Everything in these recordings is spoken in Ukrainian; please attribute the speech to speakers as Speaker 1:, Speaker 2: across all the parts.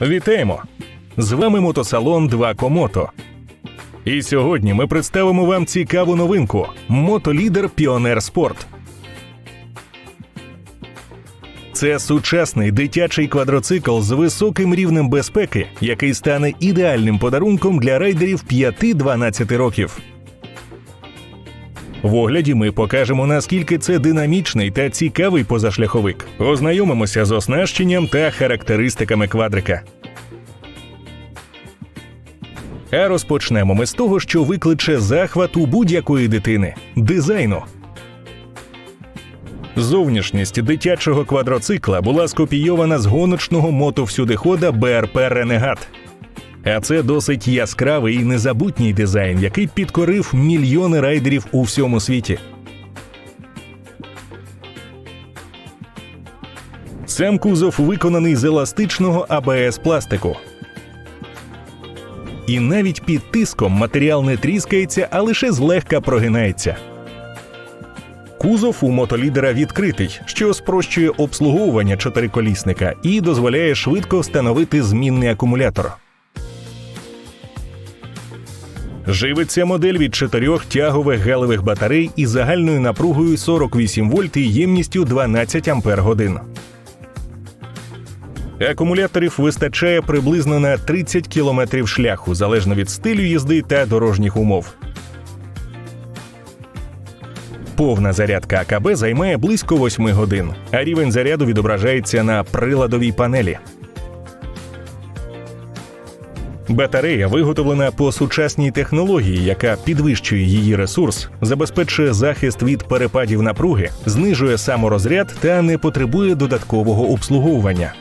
Speaker 1: Вітаємо! З вами мотосалон 2 Комото. І сьогодні ми представимо вам цікаву новинку мотолідер Піонер Спорт. Це сучасний дитячий квадроцикл з високим рівнем безпеки, який стане ідеальним подарунком для райдерів 5-12 років. В огляді ми покажемо, наскільки це динамічний та цікавий позашляховик. Ознайомимося з оснащенням та характеристиками квадрика. А розпочнемо ми з того, що викличе захват у будь-якої дитини дизайну. Зовнішність дитячого квадроцикла була скопійована з гоночного мотовсюдихода БРП Ренегат. А це досить яскравий і незабутній дизайн, який підкорив мільйони райдерів у всьому світі. Сам кузов виконаний з еластичного АБС пластику. І навіть під тиском матеріал не тріскається, а лише злегка прогинається. Кузов у мотолідера відкритий, що спрощує обслуговування чотириколісника і дозволяє швидко встановити змінний акумулятор. Живиться модель від чотирьох тягових гелевих батарей із загальною напругою 48 вольт і ємністю 12 ампер годин. Акумуляторів вистачає приблизно на 30 кілометрів шляху, залежно від стилю їзди та дорожніх умов. Повна зарядка АКБ займає близько 8 годин, а рівень заряду відображається на приладовій панелі. Батарея виготовлена по сучасній технології, яка підвищує її ресурс, забезпечує захист від перепадів напруги, знижує саморозряд та не потребує додаткового обслуговування.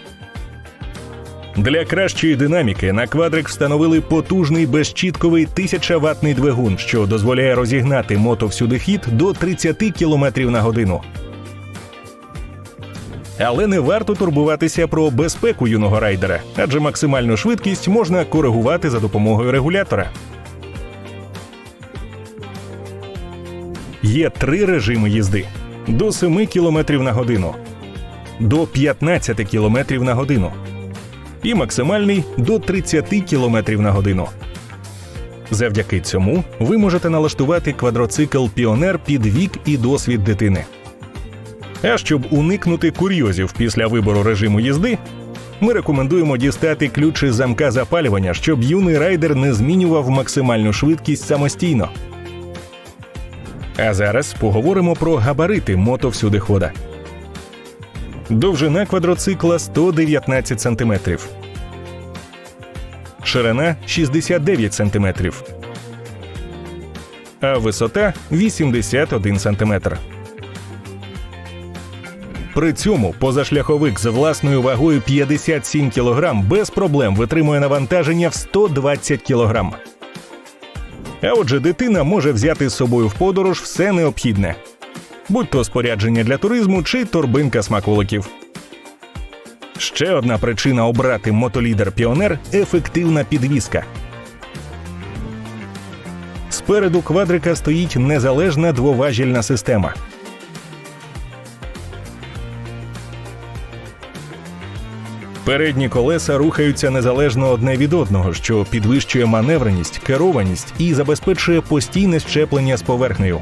Speaker 1: Для кращої динаміки на квадрик встановили потужний безчітковий 1000 ватний двигун, що дозволяє розігнати мотовсюдихід до 30 км на годину. Але не варто турбуватися про безпеку юного райдера, адже максимальну швидкість можна коригувати за допомогою регулятора. Є три режими їзди: до 7 км на годину, до 15 км на годину і максимальний до 30 км на годину. Завдяки цьому ви можете налаштувати квадроцикл Піонер під вік і досвід дитини. А щоб уникнути курйозів після вибору режиму їзди, ми рекомендуємо дістати ключ із замка запалювання, щоб юний райдер не змінював максимальну швидкість самостійно. А зараз поговоримо про габарити мотовсюдихода. Довжина квадроцикла 119 см. Ширина 69 см. А висота 81 см. При цьому позашляховик з власною вагою 57 кг без проблем витримує навантаження в 120 кг. А отже, дитина може взяти з собою в подорож все необхідне, будь то спорядження для туризму чи торбинка смаколиків. Ще одна причина обрати мотолідер Піонер ефективна підвізка. Спереду квадрика стоїть незалежна двоважільна система. Передні колеса рухаються незалежно одне від одного, що підвищує маневреність, керованість і забезпечує постійне щеплення з поверхнею.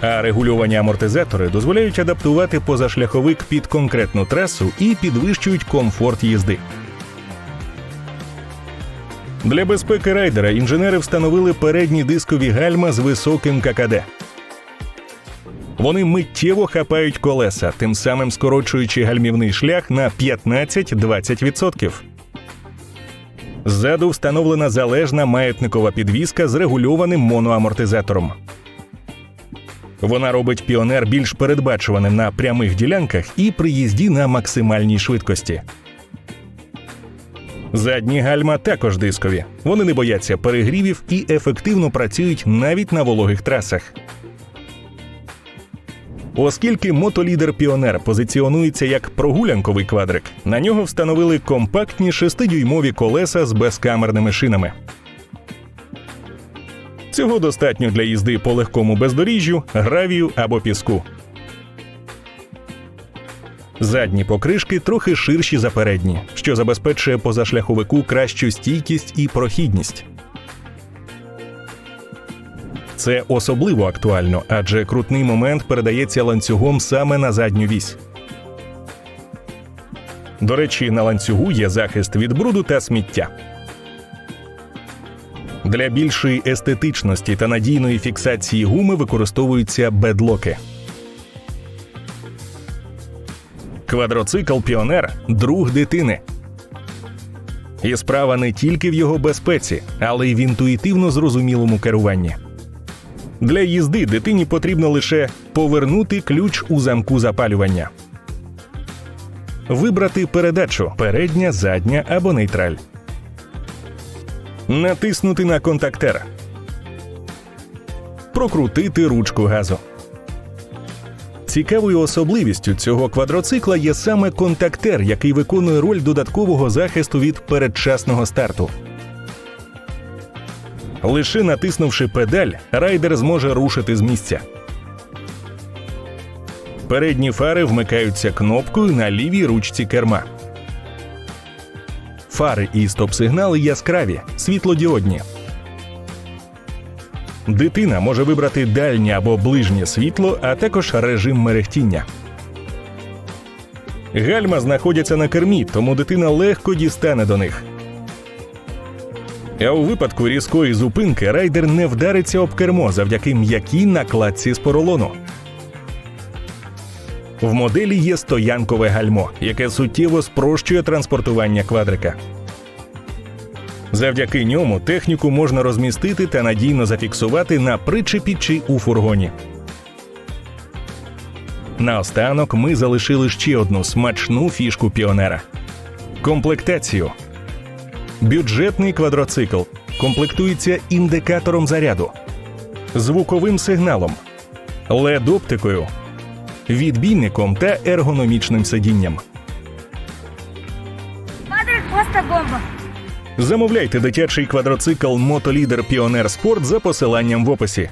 Speaker 1: А регульовані амортизатори дозволяють адаптувати позашляховик під конкретну трасу і підвищують комфорт їзди. Для безпеки райдера інженери встановили передні дискові гальма з високим ККД. Вони миттєво хапають колеса, тим самим скорочуючи гальмівний шлях на 15-20%. Ззаду встановлена залежна маятникова підвізка з регульованим моноамортизатором. Вона робить піонер більш передбачуваним на прямих ділянках і при їзді на максимальній швидкості. Задні гальма також дискові. Вони не бояться перегрівів і ефективно працюють навіть на вологих трасах. Оскільки мотолідер Піонер позиціонується як прогулянковий квадрик, на нього встановили компактні 6-дюймові колеса з безкамерними шинами. Цього достатньо для їзди по легкому бездоріжжю, гравію або піску. Задні покришки трохи ширші за передні, що забезпечує позашляховику кращу стійкість і прохідність. Це особливо актуально, адже крутний момент передається ланцюгом саме на задню вісь. До речі, на ланцюгу є захист від бруду та сміття. Для більшої естетичності та надійної фіксації гуми використовуються бедлоки. Квадроцикл Піонер друг дитини. І справа не тільки в його безпеці, але й в інтуїтивно зрозумілому керуванні. Для їзди дитині потрібно лише повернути ключ у замку запалювання, вибрати передачу передня, задня або нейтраль, натиснути на контактер, прокрутити ручку газу. Цікавою особливістю цього квадроцикла є саме контактер, який виконує роль додаткового захисту від передчасного старту. Лише натиснувши педаль, райдер зможе рушити з місця. Передні фари вмикаються кнопкою на лівій ручці керма. Фари і стоп-сигнали яскраві, світлодіодні. Дитина може вибрати дальнє або ближнє світло, а також режим мерехтіння. Гальма знаходяться на кермі, тому дитина легко дістане до них. А у випадку різкої зупинки райдер не вдариться об кермо завдяки м'якій накладці з поролону. В моделі є стоянкове гальмо, яке суттєво спрощує транспортування квадрика. Завдяки ньому техніку можна розмістити та надійно зафіксувати на причепі чи у фургоні. Наостанок ми залишили ще одну смачну фішку піонера комплектацію. Бюджетний квадроцикл комплектується індикатором заряду, звуковим сигналом, led оптикою відбійником та ергономічним сидінням.
Speaker 2: Квадрик просто бомба.
Speaker 1: Замовляйте дитячий квадроцикл Мотолідер Піонер Спорт за посиланням в описі.